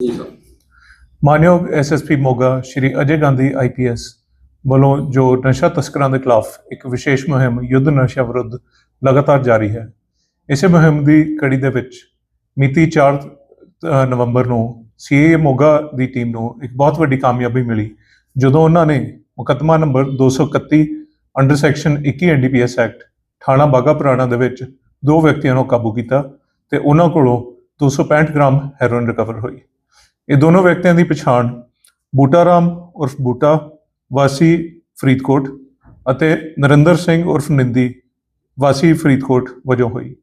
ਜੀ ਸਰ ਮਾਨਯੋਗ SSP Moga Shri Ajay Gandhi IPS ਵੱਲੋਂ ਜੋ ਨਸ਼ਾ ਤਸਕਰਾਂ ਦੇ ਖਿਲਾਫ ਇੱਕ ਵਿਸ਼ੇਸ਼ ਮੁਹਿੰਮ ਯੁੱਧ ਨਸ਼ਾ ਵਿਰੁੱਧ ਲਗਾਤਾਰ ਜਾਰੀ ਹੈ, ਇਸੇ ਮੁਹਿੰਮ ਦੀ ਕੜੀ ਦੇ ਵਿੱਚ ਮਿਤੀ 4 ਨਵੰਬਰ ਨੂੰ ਸੀਏ ਮੋਗਾ ਦੀ ਟੀਮ ਨੂੰ ਇੱਕ ਬਹੁਤ ਵੱਡੀ ਕਾਮਯਾਬੀ ਮਿਲੀ, ਜਦੋਂ ਉਹਨਾਂ ਨੇ ਮੁਕੱਦਮਾ number 231 under section 21 NDPS act ਥਾਣਾ ਬਾਗਾ ਪੁਰਾਣਾ ਦੇ ਵਿੱਚ ਦੋ ਵਿਅਕਤੀਆਂ ਨੂੰ ਕਾਬੂ ਕੀਤਾ ਤੇ ਉਹਨਾਂ ਕੋਲੋਂ 265 ਗ੍ਰਾਮ ਹੈਰੋਇਨ ਰਿਕਵਰ ਹੋਈ। ਇਹ ਦੋਨੋਂ ਵਿਅਕਤੀਆਂ ਦੀ ਪਛਾਣ ਬੂਟਾ ਰਾਮ ਉਰਫ ਬੂਟਾ ਵਾਸੀ ਫਰੀਦਕੋਟ ਅਤੇ ਨਰਿੰਦਰ ਸਿੰਘ ਉਰਫ ਨਿੰਦੀ ਵਾਸੀ ਫਰੀਦਕੋਟ ਵਜੋਂ ਹੋਈ।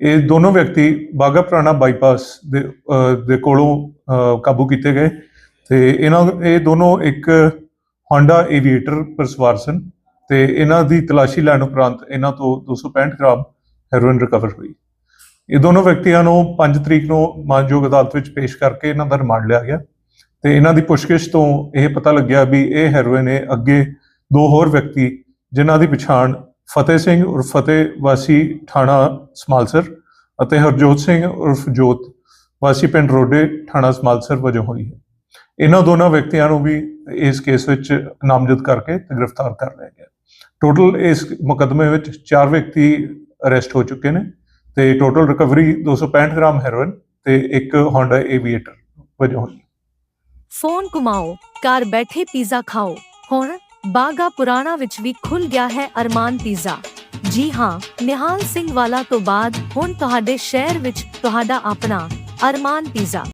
ਇਹ ਦੋਨੋਂ ਵਿਅਕਤੀ ਬਾਗਾ ਪੁਰਾਣਾ ਬਾਈਪਾਸ ਦੇ ਦੇ ਕੋਲੋਂ ਕਾਬੂ ਕੀਤੇ ਗਏ ਤੇ ਇਹਨਾਂ, ਇਹ ਦੋਨੋਂ ਇੱਕ Honda Aviator ਪਰ ਸਵਾਰ ਸਨ ਤੇ ਇਹਨਾਂ ਦੀ ਤਲਾਸ਼ੀ ਲੈਣ ਉਪਰੰਤ ਇਹਨਾਂ ਤੋਂ 265 ਗ੍ਰਾਮ ਹੈਰੋਇਨ ਰਿਕਵਰ ਹੋਈ। ਇਹ ਦੋਨੋਂ ਵਿਅਕਤੀਆਂ ਨੂੰ 5 ਤਰੀਕ ਨੂੰ ਮਾਨਯੋਗ ਅਦਾਲਤ ਵਿੱਚ ਪੇਸ਼ ਕਰਕੇ ਇਹਨਾਂ ਦਾ ਰਿਮਾਂਡ ਲਿਆ ਗਿਆ। ਤੇ ਇਹਨਾਂ ਦੀ ਪੁੱਛਗਿੱਛ ਤੋਂ ਇਹ ਪਤਾ ਲੱਗਿਆ ਵੀ ਇਹ ਹੈਰੋਇਨ ਇਹ ਅੱਗੇ ਦੋ ਹੋਰ ਵਿਅਕਤੀ ਜਿਨ੍ਹਾਂ ਦੀ ਪਛਾਣ ਫਤਿਹ ਸਿੰਘ ਉਰਫ ਫਤਿਹ ਵਾਸੀ ਥਾਣਾ ਸਮਾਲਸਰ ਅਤੇ ਹਰਜੋਤ ਸਿੰਘ ਉਰਫ ਜੋਤ ਵਾਸੀ ਪਿੰਡ ਰੋਡੇ ਥਾਣਾ ਸਮਾਲਸਰ ਵਜੋਂ ਹੋਈ ਹੈ। ਇਹਨਾਂ ਦੋਨਾਂ ਵਿਅਕਤੀਆਂ ਨੂੰ ਵੀ ਇਸ ਕੇਸ ਵਿੱਚ ਨਾਮਜ਼ਦ ਕਰਕੇ ਤੇ ਗ੍ਰਿਫਤਾਰ ਕਰ ਲਿਆ ਗਿਆ। ਟੋਟਲ ਇਸ ਮੁਕੱਦਮੇ ਵਿੱਚ 4 ਵਿਅਕਤੀ ਅਰੈਸਟ ਹੋ ਚੁੱਕੇ ਨੇ। ਤੇ ਟੋਟਲ ਰਿਕਵਰੀ 265 ਗ੍ਰਾਮ ਹੈਰੋਇਨ ਤੇ ਇੱਕ Honda Aviator ਵਜੋਂ ਹੋਈ। ਫੋਨ ਘੁਮਾਓ, ਘਰ ਬੈਠੇ ਪੀਜ਼ਾ ਖਾਓ। ਹੁਣ ਬਾਗਾ ਪੁਰਾਣਾ ਵਿੱਚ ਵੀ ਖੁੱਲ ਗਿਆ ਹੈ ਅਰਮਾਨ ਪੀਜ਼ਾ ਜੀ ਹਾਂ, ਨਿਹਾਲ ਸਿੰਘ ਵਾਲਾ ਤੋਂ ਬਾਅਦ ਹੁਣ ਤੁਹਾਡੇ ਸ਼ਹਿਰ ਵਿੱਚ ਤੁਹਾਡਾ ਆਪਣਾ ਅਰਮਾਨ ਪੀਜ਼ਾ